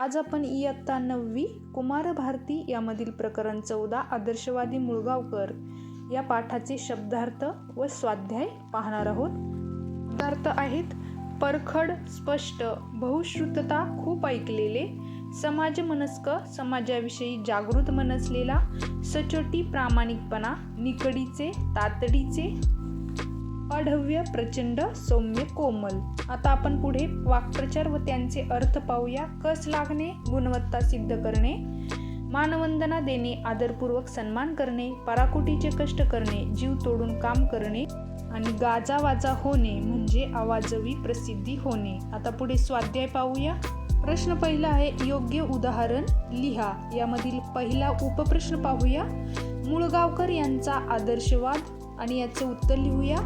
आज आपण इयत्ता नववी कुमार भारती यामधील प्रकरण चौदा आदर्शवादी मुळगावकर या पाठाचे शब्दार्थ व स्वाध्याय पाहणार आहोत. शब्दार्थ आहेत परखड स्पष्ट बहुश्रुतता खूप ऐकलेले समाजमनस्क समाजाविषयी जागृत मनसलेला सचोटी प्रामाणिकपणा निकडीचे तातडीचे अढव्य प्रचंड सौम्य कोमल. आता आपण पुढे वाक्प्रचार व त्यांचे अर्थ पाहूया. कस लागणे? गुणवत्ता सिद्ध करणे. मानवंदना देणे आदरपूर्वक सन्मान करणे पराकोटीचे कष्ट करणे जीव तोडून काम करणे आणि गाजावाजा होणे म्हणजे आवाजवी प्रसिद्धी होणे. आता पुढे स्वाध्याय पाहूया. प्रश्न पहिला आहे योग्य उदाहरण लिहा. यामधील पहिला उपप्रश्न पाहूया. मुळगावकर यांचा आदर्शवाद आणि याचे उत्तर लिहूया.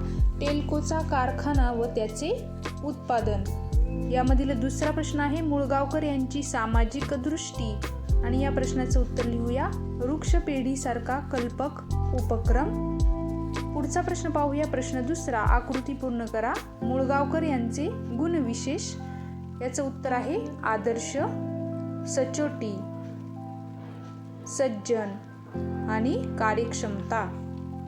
टेल्कोचा कारखाना व त्याचे उत्पादन. यामधील दुसरा प्रश्न आहे मुळगावकर यांची सामाजिक दृष्टी. आणि या प्रश्नाचं उत्तर लिहूया. वृक्षपेढीसारखा कल्पक उपक्रम. पुढचा प्रश्न पाहूया. प्रश्न दुसरा आकृती पूर्ण करा. मुळगावकर यांचे गुणविशेष. याचं उत्तर आहे आदर्श सचोटी सज्जन आणि कार्यक्षमता.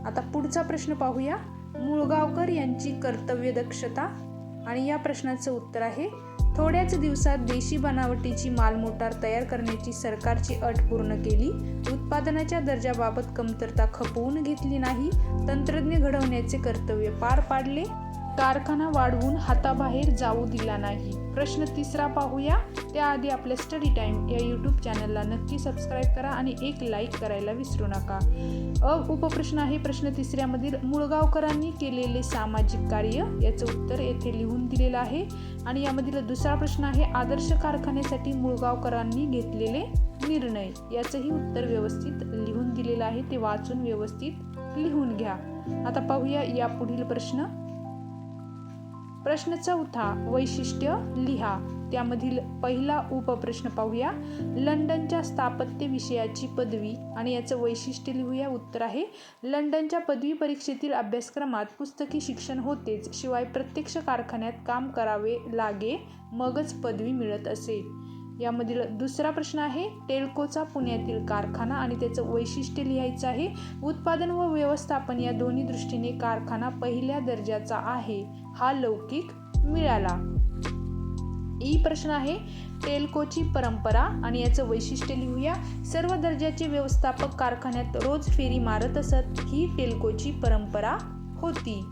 आता पुढचा प्रश्न पाहूया. मुळगावकर यांची कर्तव्य दक्षता? आणि या प्रश्नाचं उत्तर आहे थोड्याच दिवसात देशी बनावटीची मालमोटार तयार करण्याची सरकारची अट पूर्ण केली. उत्पादनाच्या दर्जाबाबत कमतरता खपवून घेतली नाही. तंत्रज्ञ घडवण्याचे कर्तव्य पार पाडले. कारखाना वाढवून हाताबाहेर जाऊ दिला नाही. प्रश्न तिसरा पाहूया. त्याआधी आपल्या स्टडी टाईम या यूट्यूब चॅनलला नक्की सबस्क्राईब करा आणि एक लाईक करायला विसरू नका. अ उपप्रश्न आहे प्रश्न तिसऱ्यामधील मुळगावकरांनी केलेले सामाजिक कार्य याचं उत्तर येथे लिहून दिलेलं आहे. आणि यामधील दुसरा प्रश्न आहे आदर्श कारखान्यासाठी मुळगावकरांनी घेतलेले निर्णय. याचंही उत्तर व्यवस्थित लिहून दिलेलं आहे ते वाचून व्यवस्थित लिहून घ्या. आता पाहूया या पुढील प्रश्न. प्रश्न चौथा वैशिष्ट्य लिहा. त्यामधील पहिला उपप्रश्न पाहूया. लंडनच्या स्थापत्य विषयाची पदवी आणि याचं वैशिष्ट्य लिहूया. उत्तर आहे लंडनच्या पदवी परीक्षेतील अभ्यासक्रमात पुस्तकी शिक्षण होतेच. शिवाय प्रत्यक्ष कारखान्यात काम करावे लागे मगच पदवी मिळत असे. यामधील दुसरा प्रश्न आहे टेल्कोचा पुण्यातील कारखाना आणि त्याचं वैशिष्ट्य लिहायचं आहे. उत्पादन व व्यवस्थापन या दोन्ही दृष्टीने कारखाना पहिल्या दर्जाचा आहे हा लौकिक मिळाला. ई प्रश्न आहे टेल्कोची परंपरा आणि याचं वैशिष्ट्य लिहूया. सर्व दर्जाचे व्यवस्थापक कारखान्यात रोज फेरी मारत असत ही टेल्कोची परंपरा होती.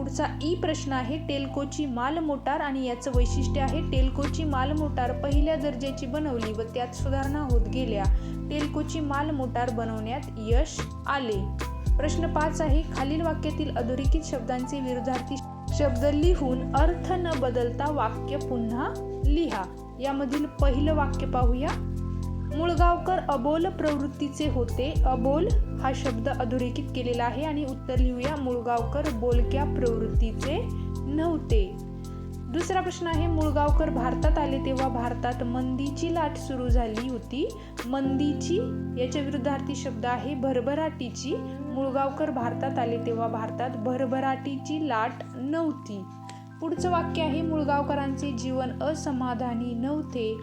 पुढचा ई प्रश्न आहे टेल्कोची माल मोटार आणि याचं वैशिष्ट्य आहे टेल्कोची माल मोटार पहिल्या दर्जाची बनवली व त्यात सुधारणा होत गेल्या. टेल्कोची माल मोटार बनवण्यात यश आले. प्रश्न पाच आहे खालील वाक्यातील अधोरेखित शब्दांचे विरोधार्थी शब्द लिहून अर्थ न बदलता वाक्य पुन्हा लिहा. यामधील पहिलं वाक्य पाहूया. मुळगावकर अबोल प्रवृत्तीचे होते. अबोल हा शब्द अधोरेखित केलेला आहे आणि उत्तर लिहूया. मुळगावकर बोलक्या प्रवृत्तीचे नव्हते. दुसरा प्रश्न आहे मुळगावकर भारतात आले तेव्हा भारतात मंदीची लाट सुरू झाली होती. मंदीची याच्या विरुद्धार्थी शब्द आहे भरभराटीची. मुळगावकर भारतात आले तेव्हा भारतात भरभराटीची लाट नव्हती. पुढचं वाक्य आहे मुळगावकरांचे जीवन असमाधानी नव्हते.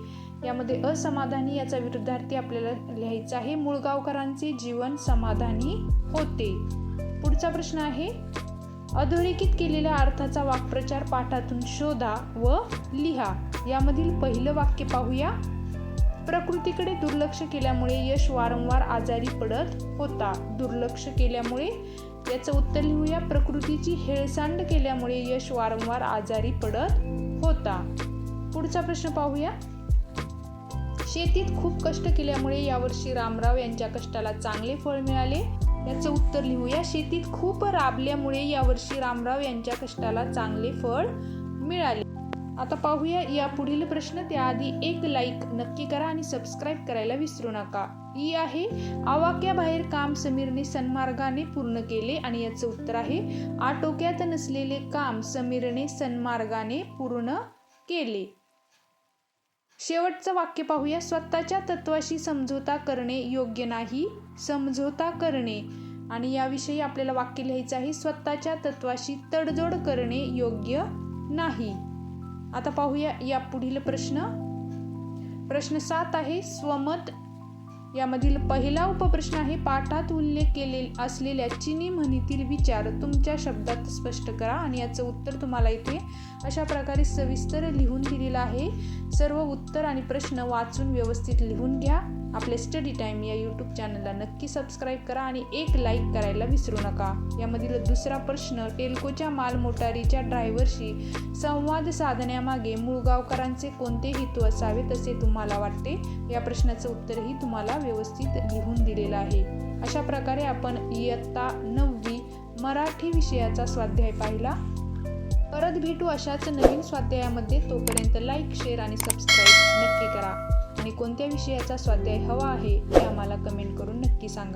यामध्ये असमाधानी याचा विरुद्धार्थी आपल्याला लिहायचा आहे. मुळगावकरांचे जीवन समाधानी होते. पुढचा प्रश्न आहे. अधोरेखित केलेल्या अर्थाचा वाक्प्रचार पाठातून शोधा व लिहा. यामधील पहिलं वाक्य पाहूया. प्रकृतीकडे दुर्लक्ष केल्यामुळे यश वारंवार आजारी पडत होता. दुर्लक्ष केल्यामुळे याचं उत्तर लिहूया. प्रकृतीची हेळसांड केल्यामुळे यश वारंवार आजारी पडत होता. पुढचा प्रश्न पाहूया. शेतीत खूप कष्ट केल्यामुळे यावर्षी रामराव यांच्या कष्टाला चांगले फळ मिळाले. याचं उत्तर लिहूया. शेतीत खूप राबल्यामुळे यावर्षी रामराव यांच्या कष्टाला चांगले फळ मिळाले. आता पाहूया या पुढील प्रश्न त्याआधी एक लाईक नक्की करा आणि सबस्क्राईब करायला विसरू नका. ई आहे आवाक्याबाहेर काम समीरने सन्मार्गाने पूर्ण केले आणि याचं उत्तर आहे आटोक्यात नसलेले काम समीरने सन्मार्गाने पूर्ण केले. शेवटचं वाक्य पाहूया. स्वतःच्या तत्वाशी समझोता करणे योग्य नाही. समझोता करणे. आणि याविषयी आपल्याला वाक्य लिहायचं आहे. स्वतःच्या तत्वाशी तडजोड करणे योग्य नाही. आता पाहूया या पुढील प्रश्न. प्रश्न सात आहे. स्वमत यामधील पहिला उपप्रश्न आहे पाठात उल्लेख केले असलेल्या चिनी म्हणीतील विचार. तुमच्या शब्दात स्पष्ट करा आणि याचं उत्तर तुम्हाला इथे अशा प्रकारे सविस्तर लिहून दिलेलं आहे. सर्व उत्तर आणि प्रश्न वाचून व्यवस्थित लिहून घ्या. आपले स्टडी टाईम या यूट्यूब चॅनलला नक्की सबस्क्राईब करा आणि एक लाईक करायला विसरू नका. यामधील दुसरा प्रश्न टेल्कोच्या मालमोटारीच्या ड्रायव्हरशी संवाद साधण्यामागे मुळगावकरांचे कोणते हेतू असावेत असे तुम्हाला वाटते? या प्रश्नाचं उत्तरही तुम्हाला व्यवस्थित लिहून दिलेलं आहे. अशा प्रकारे आपण इयत्ता नववी मराठी विषयाचा स्वाध्याय पाहिला. परत भेटू अशाच नवीन स्वाध्यायामध्ये. तोपर्यंत लाईक शेअर आणि सबस्क्राईब नक्की करा. आणि कोणत्या विषयाचा स्वाध्याय हवा आहे हे आम्हाला कमेंट करून नक्की सांगा.